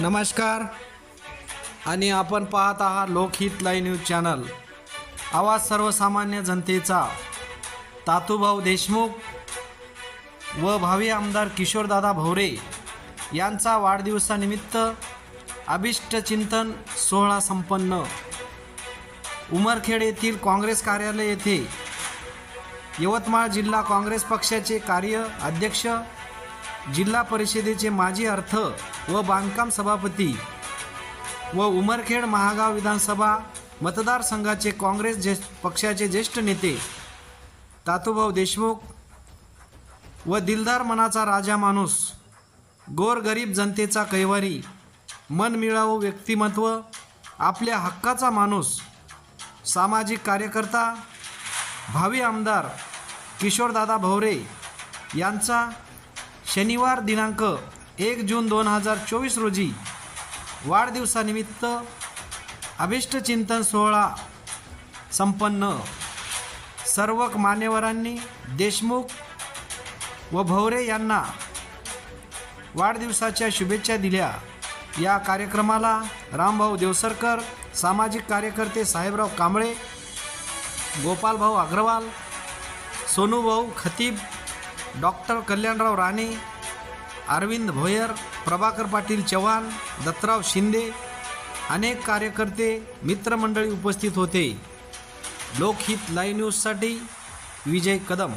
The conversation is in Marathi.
नमस्कार. आणि आपण पाहत आहात लोकहित लाईव्ह न्यूज चॅनल. आवाज सर्वसामान्य जनतेचा तातूभाऊ देशमुख व भावी आमदार किशोरदादा भवरे यांचा वाढदिवसानिमित्त अभिष्टचिंतन सोहळा संपन्न. उमरखेड येथील काँग्रेस कार्यालय येथे यवतमाळ जिल्हा काँग्रेस पक्षाचे कार्य अध्यक्ष जिल्हा परिषदेचे माजी अर्थ व बांधकाम सभापती व उमरखेड महागाव विधानसभा मतदारसंघाचे काँग्रेस जे पक्षाचे ज्येष्ठ नेते तातूभाऊ देशमुख व दिलदार मनाचा राजा माणूस गोरगरीब जनतेचा कैवारी मनमिळावू व्यक्तिमत्व आपल्या हक्काचा माणूस सामाजिक कार्यकर्ता भावी आमदार किशोरदादा भवरे यांचा शनिवार दिनांक एक जून दोन हजार चोवीस रोजी वाढदिवसानिमित्त अभिष्ट चिंतन सोहळा संपन्न. सर्व मान्यवरांनी देशमुख व भवरे यांना वाढदिवसाच्या शुभेच्छा दिल्या. या कार्यक्रमाला रामभाऊ देवसरकर सामाजिक कार्यकर्ते साहेबराव कांबळे गोपालभाऊ अग्रवाल सोनूभाऊ खतीब डॉक्टर कल्याणराव राणे अरविंद भोयर प्रभाकर पाटील चव्हाण दत्तराव शिंदे अनेक कार्यकर्ते मित्रमंडळी उपस्थित होते. लोकहित लाईव्ह न्यूजसाठी विजय कदम.